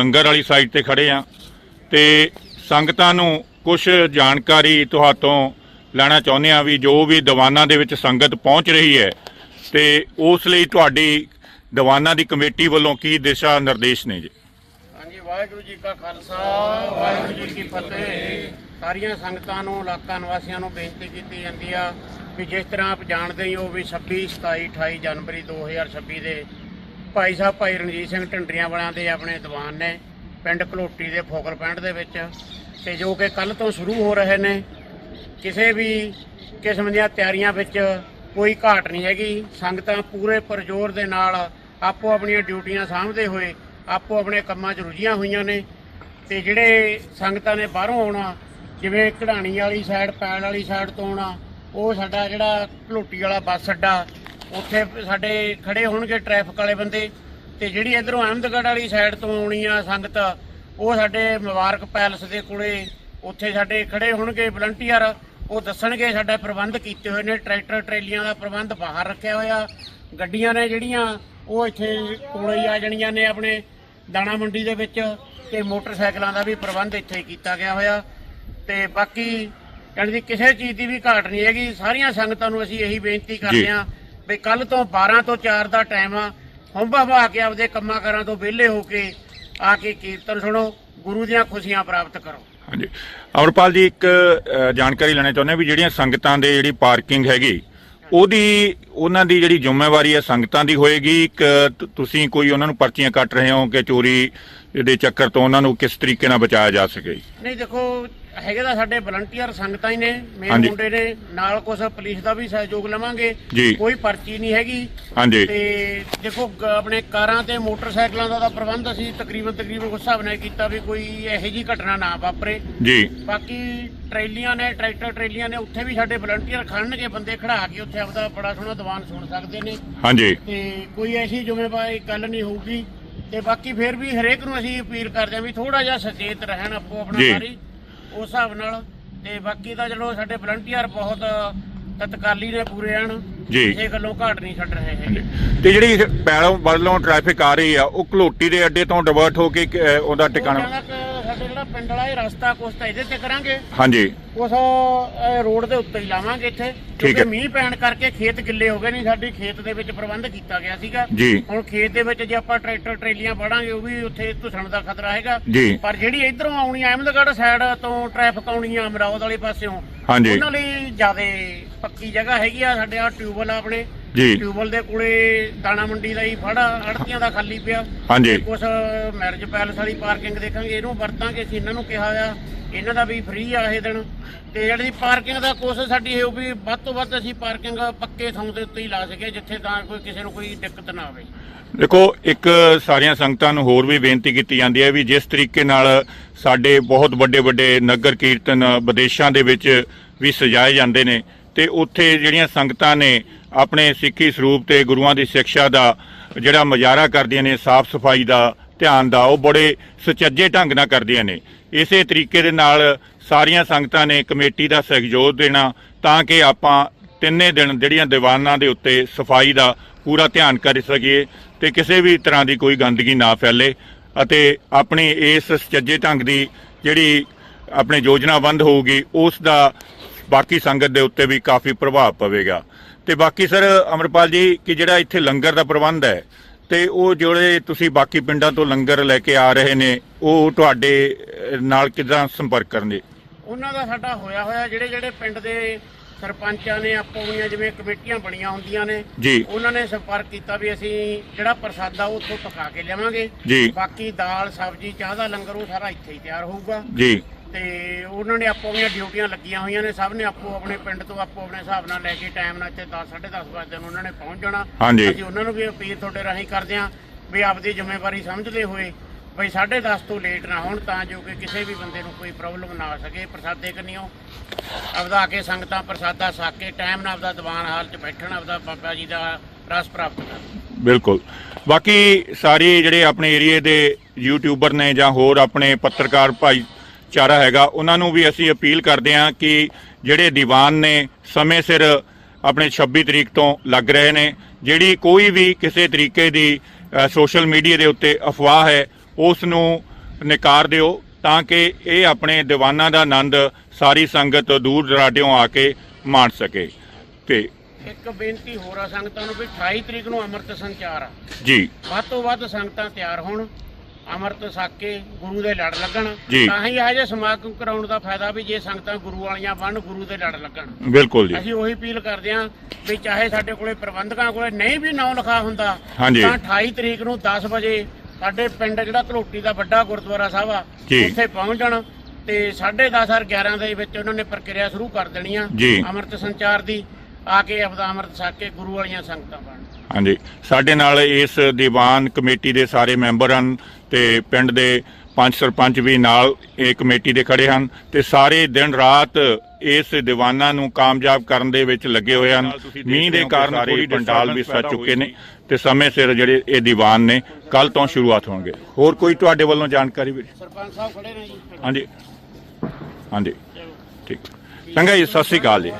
ਲੰਗਰ ਵਾਲੀ ਸਾਈਡ ਤੇ ਖੜੇ ਆ। ਤੇ ਸੰਗਤਾਂ ਨੂੰ ਕੁਝ ਜਾਣਕਾਰੀ ਤੁਹਾਤੋਂ ਲੈਣਾ ਚਾਹੁੰਦੇ ਆ ਵੀ ਜੋ ਵੀ ਦੀਵਾਨਾਂ ਦੇ ਵਿੱਚ ਸੰਗਤ ਪਹੁੰਚ ਰਹੀ ਹੈ ਤੇ ਉਸ ਲਈ ਤੁਹਾਡੀ ਦੀਵਾਨਾਂ ਦੀ ਕਮੇਟੀ ਵੱਲੋਂ ਕੀ ਦਿਸ਼ਾ ਨਿਰਦੇਸ਼ ਨੇ ਜੀ? ਹਾਂਜੀ, ਵਾਹਿਗੁਰੂ ਜੀ ਕਾ ਖਾਲਸਾ, ਵਾਹਿਗੁਰੂ ਜੀ ਕੀ ਫਤਿਹ। ਸਾਰੀਆਂ ਸੰਗਤਾਂ ਨੂੰ, ਇਲਾਕਾ ਨਿਵਾਸੀਆਂ ਨੂੰ ਬੇਨਤੀ ਕੀਤੀ ਜਾਂਦੀ ਆ ਵੀ ਜਿਸ ਤਰ੍ਹਾਂ ਆਪ ਜਾਣਦੇ ਹੀ ਹੋ ਵੀ 26 27 28 ਜਨਵਰੀ 2026 ਦੇ ਭਾਈ ਸਾਹਿਬ, ਭਾਈ ਰਣਜੀਤ ਸਿੰਘ ਢੰਡਰੀਆਂ ਵਾਲਿਆਂ ਦੇ ਆਪਣੇ ਦੀਵਾਨ ਨੇ ਪਿੰਡ ਕਲੋਟੀ ਦੇ ਫੋਕਲ ਪੁਆਇੰਟ ਦੇ ਵਿੱਚ ਤੇ ਜੋ ਕਿ ਕੱਲ ਤੋਂ ਸ਼ੁਰੂ ਹੋ ਰਹੇ ਨੇ, ਕਿਸੇ ਵੀ ਕਿਸਮ ਦੀਆਂ ਤਿਆਰੀਆਂ ਵਿੱਚ ਕੋਈ ਘਾਟ ਨਹੀਂ ਹੈਗੀ। ਸੰਗਤਾਂ ਪੂਰੇ ਪਰਜੋਰ ਦੇ ਨਾਲ ਆਪੋ ਆਪਣੀਆਂ ਡਿਊਟੀਆਂ ਸਾਂਭਦੇ ਹੋਏ, ਆਪੋ ਆਪਣੇ ਕੰਮਾਂ 'ਚ ਰੁੱਝੀਆਂ ਹੋਈਆਂ ਨੇ ਤੇ ਜਿਹੜੇ ਸੰਗਤਾਂ ਨੇ ਬਾਹਰੋਂ ਆਉਣਾ, ਜਿਵੇਂ ਕਢਾਣੀ ਵਾਲੀ ਸਾਈਡ ਪੈਣ ਵਾਲੀ ਸਾਈਡ ਤੋਂ ਆਉਣਾ, ਉਹ ਸਾਡਾ ਜਿਹੜਾ ਘਲੋਟੀ ਵਾਲਾ ਬੱਸ ਅੱਡਾ ਉੱਥੇ ਸਾਡੇ ਖੜੇ ਹੋਣਗੇ ਟ੍ਰੈਫਿਕ ਵਾਲੇ ਬੰਦੇ ਤੇ ਜਿਹੜੀ ਇਧਰੋਂ ਅਹਿਮਦਗੜ੍ਹ ਵਾਲੀ ਸਾਈਡ ਤੋਂ ਆਉਣੀ ਆ ਸੰਗਤ ਉਹ ਸਾਡੇ ਮੁਬਾਰਕ ਪੈਲਸ ਦੇ ਕੋਲੇ ਉੱਥੇ ਸਾਡੇ ਖੜੇ ਹੋਣਗੇ ਵਲੰਟੀਅਰ ਉਹ ਦੱਸਣਗੇ ਸਾਡੇ ਪ੍ਰਬੰਧ ਕੀਤੇ ਹੋਏ ਨੇ ਟਰੈਕਟਰ ਟਰੇਲੀਆਂ ਦਾ ਪ੍ਰਬੰਧ ਬਾਹਰ ਰੱਖਿਆ ਹੋਇਆ ਗੱਡੀਆਂ ਨੇ ਜਿਹੜੀਆਂ ਉਹ ਇੱਥੇ ਕੋਲੇ ਹੀ ਆ ਜਾਣੀਆਂ ਨੇ ਆਪਣੇ ਦਾਣਾ ਮੰਡੀ ਦੇ ਵਿੱਚ ਤੇ ਮੋਟਰਸਾਈਕਲਾਂ ਦਾ ਵੀ ਪ੍ਰਬੰਧ ਇੱਥੇ ਕੀਤਾ ਗਿਆ ਹੋਇਆ ਤੇ ਬਾਕੀ ਜਾਣੀ ਦੀ ਕਿਸੇ ਚੀਜ਼ ਦੀ ਵੀ ਘਾਟ ਨਹੀਂ ਹੈਗੀ ਸਾਰੀਆਂ ਸੰਗਤਾਂ ਨੂੰ ਅਸੀਂ ਇਹੀ ਬੇਨਤੀ ਕਰਦੇ ਹਾਂ ਵੀ ਕੱਲ ਤੋਂ 12 ਤੋਂ 4 ਦਾ ਟਾਈਮ ਆ। ਹੰਭਾ ਭਾ ਕੇ ਆਪਦੇ ਕੰਮਾਂ ਕਾਰਾਂ ਤੋਂ ਵਿਹਲੇ ਹੋ ਕੇ ਆ ਕੇ ਕੀਰਤਨ ਸੁਣੋ, ਗੁਰੂ ਦੀਆਂ ਖੁਸ਼ੀਆਂ ਪ੍ਰਾਪਤ ਕਰੋ। ਹਾਂਜੀ। ਅਮਰਪਾਲ ਜੀ, ਇੱਕ ਜਾਣਕਾਰੀ ਲੈਣਾ ਚਾਹੁੰਦੇ ਵੀ ਜਿਹੜੀਆਂ ਸੰਗਤਾਂ ਦੇ ਜਿਹੜੀ ਪਾਰਕਿੰਗ ਹੈਗੀ, ਉਹਦੀ, ਉਹਨਾਂ ਦੀ ਜਿਹੜੀ ਜ਼ਿੰਮੇਵਾਰੀ ਹੈ ਸੰਗਤਾਂ ਦੀ ਹੋਏਗੀ? ਕਿ ਤੁਸੀਂ ਕੋਈ ਉਹਨਾਂ ਨੂੰ ਪਰਚੀਆਂ ਕੱਟ ਰਹੇ ਹੋ ਕਿ ਚੋਰੀ ਦੇ ਚੱਕਰ ਤੋਂ ਉਹਨਾਂ ਨੂੰ ਕਿਸ ਤਰੀਕੇ ਨਾਲ ਬਚਾਇਆ ਜਾ ਸਕੇ। ਨਹੀਂ ਦੇਖੋ ਹੈਗੇ ਤਾਂ ਸਾਡੇ ਵਲੰਟੀਅਰ ਸੰਗਤਾਂ ਹੀ ਨੇ ਮੇਨ ਹਾਂਜੀ। ਮੁੰਡੇ ਨੇ ਨਾਲ ਕੁਝ ਪੁਲਿਸ ਦਾ ਵੀ ਸਹਿਯੋਗ ਲਵਾਂਗੇ। ਜੀ। ਕੋਈ ਪਰਚੀ ਨਹੀਂ ਹੈਗੀ। ਹਾਂਜੀ। ਤੇ ਦੇਖੋ ਗ- ਆਪਣੇ ਕਾਰਾਂ ਤੇ ਮੋਟਰਸਾਈਕਲਾਂ ਦਾ ਤਾਂ ਪ੍ਰਬੰਧ ਅਸੀਂ ਤਕਰੀਬਨ ਤਕਰੀਬਨ ਉਸ ਹਿਸਾਬ ਨਾਲ ਕੀਤਾ ਵੀ ਕੋਈ ਇਹੋ ਜੀ ਘਟਨਾ ਨਾ ਵਾਪਰੇ। ਜੀ। ਬਾਕੀ ਟਰੇਲੀਆਂ ਨੇ ਟਰੈਕਟਰ ਟਰੇਲੀਆਂ ਨੇ ਉੱਥੇ ਵੀ ਸਾਡੇ ਵਲੰਟੀਅਰ ਖੜਨਗੇ ਬੰਦੇ ਖੜਾ ਕੇ ਉੱਥੇ ਆਪਦਾ ਬੜਾ ਸੋਹਣਾ ਦੀਵਾਨ ਸੁਣ ਸਕਦੇ ਨੇ। ਹਾਂਜੀ। ਤੇ ਕੋਈ ਐਸੀ ਜ਼ਿੰਮੇਵਾਰੀ ਗੱਲ ਨਹੀਂ ਹੋਊਗੀ। ਤੇ ਬਾਕੀ ਫਿਰ ਵੀ ਹਰੇਕ ਨੂੰ ਅਸੀਂ ਅਪੀਲ ਕਰਦੇ ਹਾਂ ਵੀ ਥੋੜਾ ਜਿਹਾ ਸੁਚੇਤ ਰਹਿਣ ਆਪੋ ਆਪਣਾ ਜੀ। ਸਾਰੀ ਉਸ ਹਿਸਾਬ ਨਾਲ ਤੇ ਬਾਕੀ ਤਾਂ ਚਲੋ ਸਾਡੇ ਵਲੰਟੀਅਰ ਬਹੁਤ ਤਤਕਾਲੀ ਨੇ ਪੂਰੇ ਹਨ ਜੀ। ਕਿਸੇ ਗੱਲੋਂ ਘਾਟ ਨਹੀਂ ਛੱਡ ਰਹੇ ਹੈਗੇ ਤੇ ਜਿਹੜੀ ਪੈਲੋਂ ਵੱਲੋਂ ਟ੍ਰੈਫਿਕ ਆ ਰਹੀ ਆ ਉਹ ਘਲੋਟੀ ਦੇ ਅੱਡੇ ਤੋਂ ਡਿਵਰਟ ਹੋ ਕੇ ਅ, ਉਹਦਾ ਉਹ ਟਿਕਾਣਾ ਕਿ ਸਾਡੇ ਜਿਹੜਾ ਪਿੰਡ ਵਾਲਾ ਇਹ ਰਸਤਾ ਕੁਛ ਤਾਂ ਇਹਦੇ ਤੇ ਕਰਾਂਗੇ। ਹਾਂਜੀ। ਅਹ, ਰੋਡ ਦੇ ਉੱਤੇ ਹੀ ਲਾਵਾਂਗੇ ਇੱਥੇ। ਕਿਉਂਕਿ ਮੀਂਹ ਪੈਣ ਕਰਕੇ ਖੇਤ ਗਿੱਲੇ ਹੋ ਗਏ ਨਹੀਂ ਸਾਡੀ ਖੇਤ ਦੇ ਵਿੱਚ ਪ੍ਰਬੰਧ ਕੀਤਾ ਗਿਆ ਸੀਗਾ। ਹੁਣ ਖੇਤ ਦੇ ਵਿੱਚ ਜੇ ਆਪਾਂ ਟਰੈਕਟਰ ਟਰੇਲੀਆਂ ਵੜਾਂਗੇ ਉਹ ਵੀ ਉੱਥੇ ਧੁਸਣ ਦਾ ਖਤਰਾ ਹੈਗਾ। ਪਰ ਜਿਹੜੀ ਇਧਰੋਂ ਆਉਣੀ ਅਹਿਮਦਗੜ੍ਹ ਸਾਈਡ ਤੋਂ ਟ੍ਰੈਫਿਕ ਆਉਣੀ ਆ ਅਮਰਾਵਤ ਵਾਲੇ ਪਾਸਿਓਂ ਉਹਨਾਂ ਲਈ ਜ਼ਿਆਦਾ ਪੱਕੀ ਜਗ੍ਹਾ ਹੈਗੀ ਆ। ਸਾਡੇ ਆ ਟਿਊਬਲ ਆਪਣੇ। ਜੀ। ਟਿਊਬਲ ਦੇ ਕੋਲੇ ਦਾਣਾ ਮੰਡੀ ਦਾ ਹੀ ਫੜਾ ਅੜਤੀਆਂ ਦਾ ਖਾਲੀ ਪਿਆ। ਹਾਂਜੀ। ਕੁਛ ਮੈਰਿਜ ਪੈਲਸ ਵਾਲੀ ਪਾਰਕਿੰਗ ਦੇਖਾਂਗੇ ਇਹਨੂੰ ਵਰਤਾਂਗੇ ਅਸੀਂ ਇਹਨਾਂ ਨੂੰ ਕਿਹਾ ਆ ਇਹਨਾਂ ਦਾ ਵੀ ਫ੍ਰੀ ਆ ਇਹ ਦਿਨ। ਤੇ ਜਿਹੜੀ ਪਾਰਕਿੰਗ ਦਾ ਕੋਸ਼ਿਸ਼ ਸਾਡੀ ਇਹ ਵੀ ਵੱਧ ਤੋਂ ਵੱਧ ਅਸੀਂ ਪਾਰਕਿੰਗ ਪੱਕੇ ਥਾਂ ਦੇ ਉੱਤੇ ਹੀ ਲਾ ਸਕੀਏ ਜਿੱਥੇ ਤਾਂ ਕੋਈ ਕਿਸੇ ਨੂੰ ਕੋਈ ਦਿੱਕਤ ਨਾ ਆਵੇ। ਦੇਖੋ ਇੱਕ ਸਾਰੀਆਂ ਸੰਗਤਾਂ ਨੂੰ ਹੋਰ ਵੀ ਬੇਨਤੀ ਕੀਤੀ ਜਾਂਦੀ ਹੈ ਵੀ ਜਿਸ ਤਰੀਕੇ ਨਾਲ ਸਾਡੇ ਬਹੁਤ ਵੱਡੇ ਵੱਡੇ ਨਗਰ ਕੀਰਤਨ ਵਿਦੇਸ਼ਾਂ ਦੇ ਵਿੱਚ ਵੀ ਸਜਾਏ ਜਾਂਦੇ ਨੇ ਤੇ ਉੱਥੇ ਜਿਹੜੀਆਂ ਸੰਗਤਾਂ ਨੇ ਆਪਣੇ ਸਿੱਖੀ ਸਰੂਪ ਤੇ ਗੁਰੂਆਂ ਦੀ ਸਿੱਖਿਆ ਦਾ ਜਿਹੜਾ ਮਜ਼ਾਰਾ ਕਰਦੀਆਂ ਨੇ, ਸਾਫ਼ ਸਫ਼ਾਈ ਦਾ ਧਿਆਨ ਦਾ, ਉਹ ਬੜੇ ਸੁਚੱਜੇ ਢੰਗ ਨਾਲ ਕਰਦੀਆਂ ਨੇ। ਇਸੇ ਤਰੀਕੇ ਦੇ ਨਾਲ ਸਾਰੀਆਂ ਸੰਗਤਾਂ ਨੇ ਕਮੇਟੀ ਦਾ ਸਹਿਯੋਗ ਦੇਣਾ, ਤਾਂ ਕਿ ਆਪਾਂ ਤਿੰਨੇ ਦਿਨ ਜਿਹੜੀਆਂ ਦੀਵਾਨਾਂ ਦੇ ਉੱਤੇ ਸਫ਼ਾਈ ਦਾ ਪੂਰਾ ਧਿਆਨ ਕਰ ਸਕੀਏ ਤੇ ਕਿਸੇ ਵੀ ਤਰ੍ਹਾਂ ਦੀ ਕੋਈ ਗੰਦਗੀ ਨਾ ਫੈਲੇ ਅਤੇ ਆਪਣੀ ਇਸ ਸੁਚੱਜੇ ਢੰਗ ਦੀ ਜਿਹੜੀ ਆਪਣੇ ਯੋਜਨਾਬੰਦ ਹੋਊਗੀ, ਉਸ ਦਾ ਬਾਕੀ ਸੰਗਤ ਦੇ ਉੱਤੇ ਵੀ ਕਾਫੀ ਪ੍ਰਭਾਵ ਪਵੇਗਾ। ਤੇ ਬਾਕੀ ਸਰ ਅਮਰਪਾਲ ਜੀ ਕਿ ਜਿਹੜਾ ਇੱਥੇ ਲੰਗਰ ਦਾ ਪ੍ਰਬੰਧ ਹੈ ਤੇ ਉਹ ਜਿਹੜੇ ਤੁਸੀਂ ਬਾਕੀ ਪਿੰਡਾਂ ਤੋਂ ਲੰਗਰ ਲੈ ਕੇ ਆ ਰਹੇ ਨੇ ਉਹ ਤੁਹਾਡੇ ਨਾਲ ਕਿਦਾਂ ਸੰਪਰਕ ਕਰਨਗੇ? ਉਹਨਾਂ ਦਾ ਸਾਡਾ ਹੋਇਆ ਹੋਇਆ ਜਿਹੜੇ ਜਿਹੜੇ ਪਿੰਡ ਦੇ ਸਰਪੰਚਾਂ ਨੇ ਆਪੋ ਆਪਣੀਆਂ ਜਿਵੇਂ ਕਮੇਟੀਆਂ ਬਣੀਆਂ ਹੁੰਦੀਆਂ ਨੇ ਜੀ। ਉਹਨਾਂ ਨੇ ਸੰਪਰਕ ਕੀਤਾ ਵੀ ਅਸੀਂ ਜਿਹੜਾ ਪ੍ਰਸਾਦਾ ਉਹ ਉੱਥੋਂ ਪਕਾ ਕੇ ਲਿਆਵਾਂਗੇ। ਜੀ। ਬਾਕੀ ਦਾਲ ਸਬਜ਼ੀ ਚਾਹ ਦਾ ਲੰਗਰ ਉਹ ਸਾਰਾ ਇੱਥੇ ਹੀ ਤਿਆਰ ਹੋਊਗਾ। ਜੀ। ਤੇ ਉਹਨਾਂ ਨੇ ਆਪੋ ਆਪਣੀਆਂ ਡਿਊਟੀਆਂ ਲੱਗੀਆਂ ਹੋਈਆਂ ਨੇ ਸਭ ਨੇ ਆਪੋ ਆਪਣੇ ਪਿੰਡ ਤੋਂ ਆਪੋ ਆਪਣੇ ਹਿਸਾਬ ਨਾਲ ਲੈ ਕੇ ਟਾਈਮ ਨਾਲ ਇੱਥੇ 10 10:30 ਵਜੇ ਨੂੰ ਉਹਨਾਂ ਨੇ ਪਹੁੰਚ ਜਾਣਾ। ਹਾਂਜੀ। ਅਸੀਂ ਉਹਨਾਂ ਨੂੰ ਵੀ ਅਪੀਲ ਤੁਹਾਡੇ ਰਾਹੀਂ ਕਰਦੇ ਹਾਂ ਵੀ ਆਪਦੀ ਜ਼ਿੰਮੇਵਾਰੀ ਸਮਝਦੇ ਹੋਏ ਬਈ 10:30 ਤੋਂ ਲੇਟ ਨਾ ਹੋਣ ਤਾਂ ਜੋ ਕਿ ਕਿਸੇ ਵੀ ਬੰਦੇ ਨੂੰ ਕੋਈ ਪ੍ਰੋਬਲਮ ਨਾ ਆ ਸਕੇ ਪ੍ਰਸਾਦੇ ਕੰਨਿਓ ਆਪਦਾ ਆ ਕੇ ਸੰਗਤਾਂ ਪ੍ਰਸਾਦਾ ਛਕ ਕੇ ਟਾਈਮ ਨਾਲ ਆਪਦਾ ਦੀਵਾਨ ਹਾਲ 'ਚ ਬੈਠਣ ਆਪਦਾ ਬਾਬਾ ਜੀ ਦਾ ਰਸ ਪ੍ਰਾਪਤ ਕਰਨ। ਬਿਲਕੁਲ। ਬਾਕੀ ਸਾਰੇ ਜਿਹੜੇ ਆਪਣੇ ਏਰੀਏ ਦੇ ਯੂਟਿਊਬਰ ਨੇ ਜਾਂ ਹੋਰ ਆਪਣੇ ਪੱਤਰਕਾਰ ਭਾਈਚਾਰਾ ਹੈਗਾ ਉਹਨਾਂ ਨੂੰ ਵੀ ਅਸੀਂ ਅਪੀਲ ਕਰਦੇ ਹਾਂ ਕਿ ਜਿਹੜੇ ਦੀਵਾਨ ਨੇ ਸਮੇਂ ਸਿਰ ਆਪਣੇ 26 ਤਰੀਕ ਤੋਂ ਲੱਗ ਰਹੇ ਨੇ ਜਿਹੜੀ ਕੋਈ ਵੀ ਕਿਸੇ ਤਰੀਕੇ ਦੀ ਸੋਸ਼ਲ ਮੀਡੀਆ ਦੇ ਉੱਤੇ ਅਫਵਾਹ ਹੈ ਉਸ ਨੂੰ ਨਿਕਾਰ ਦਿਓ ਤਾਂ ਕਿ ਇਹ ਆਪਣੇ ਦੀਵਾਨਾਂ ਦਾ ਆਨੰਦ ਸਾਰੀ ਸੰਗਤ ਦੂਰ ਦਰਾਡਿਓਂ ਆ ਕੇ ਮਾਣ ਸਕੇ। ਤੇ ਇੱਕ ਬੇਨਤੀ ਹੋਰ ਆ ਸੰਗਤਾਂ ਨੂੰ ਵੀ 28 ਤਰੀਕ ਨੂੰ ਅੰਮ੍ਰਿਤ ਸੰਚਾਰ ਆ। ਜੀ। ਵੱਧ ਤੋਂ ਵੱਧ ਸੰਗਤਾਂ ਤਿਆਰ ਹੋਣ। ਅੰਮ੍ਰਿਤ ਛਕ ਕੇ ਗੁਰੂ ਦੇ ਲੜ ਲੱਗਣ ਜੀ। ਤਾਂ ਹੀ ਇਹੋ ਜਿਹੇ ਸਮਾਗਮ ਕਰਾਉਣ ਦਾ ਫਾਇਦਾ ਵੀ ਜੇ ਸੰਗਤਾਂ ਗੁਰੂ ਵਾਲੀਆਂ ਬਣਨ ਗੁਰੂ ਦੇ ਲੜ ਲੱਗਣ ਬਿਲਕੁਲ ਜੀ ਅਸੀਂ ਉਹੀ ਅਪੀਲ ਕਰਦੇ ਹਾਂ ਵੀ ਚਾਹੇ ਸਾਡੇ ਕੋਲੇ ਪ੍ਰਬੰਧਕਾਂ ਕੋਲੇ ਨਹੀਂ ਵੀ ਨਾਂ ਲਿਖਾ ਹੁੰਦਾ ਹਾਂਜੀ। ਤਾਂ 28 ਤਰੀਕ ਨੂੰ 10 ਵਜੇ ਸਾਡੇ ਪਿੰਡ ਜਿਹੜਾ ਧਲੋਟੀ ਦਾ ਵੱਡਾ ਗੁਰਦੁਆਰਾ ਸਾਹਿਬ ਆ ਜੀ। ਉੱਥੇ ਪਹੁੰਚਣ ਤੇ 10:30 ਔਰ 11 ਦੇ ਵਿੱਚ ਉਹਨਾਂ ਨੇ ਪ੍ਰਕਿਰਿਆ ਸ਼ੁਰੂ ਕਰ ਦੇਣੀ ਆ ਜੀ। ਅੰਮ੍ਰਿਤ ਸੰਚਾਰ ਦੀ ਆ ਕੇ ਆਪਦਾ ਅੰਮ੍ਰਿਤ ਛਕ ਕੇ ਗੁਰੂ ਵਾਲੀਆਂ ਸੰਗਤਾਂ ਬਣਨ ਹਾਂਜੀ। ਸਾਡੇ ਨਾਲ ਇਸ ਦੀਵਾਨ ਕਮੇਟੀ ਦੇ ਸਾਰੇ ਮੈਂਬਰ ਹਨ ਤੇ ਪਿੰਡ ਦੇ ਪੰਜ ਸਰਪੰਚ ਵੀ ਨਾਲ ਇਹ ਕਮੇਟੀ ਦੇ ਖੜੇ ਹਨ ਤੇ ਸਾਰੇ ਦਿਨ ਰਾਤ ਇਸ ਦੀਵਾਨਾਂ ਨੂੰ ਕਾਮਯਾਬ ਕਰਨ ਦੇ ਵਿੱਚ ਲੱਗੇ ਹੋਏ ਹਨ। ਮੀਂਹ ਦੇ ਕਾਰਨ ਪੂਰੀ ਪੰਡਾਲ ਵੀ ਸੱਜ ਚੁੱਕੇ ਨੇ ਤੇ ਸਮੇਂ ਸਿਰ ਜਿਹੜੇ ਇਹ ਦੀਵਾਨ ਨੇ ਕੱਲ ਤੋਂ ਸ਼ੁਰੂਆਤ ਹੋਣਗੇ। ਹੋਰ ਕੋਈ ਤੁਹਾਡੇ ਵੱਲੋਂ ਜਾਣਕਾਰੀ ਵੀ? ਸਰਪੰਚ ਸਾਹਿਬ ਖੜੇ ਨੇ ਜੀ। ਹਾਂਜੀ। ਹਾਂਜੀ। ਠੀਕ। ਚੰਗਾ ਜੀ ਸਤਿ ਸ੍ਰੀ ਅਕਾਲ ਜੀ।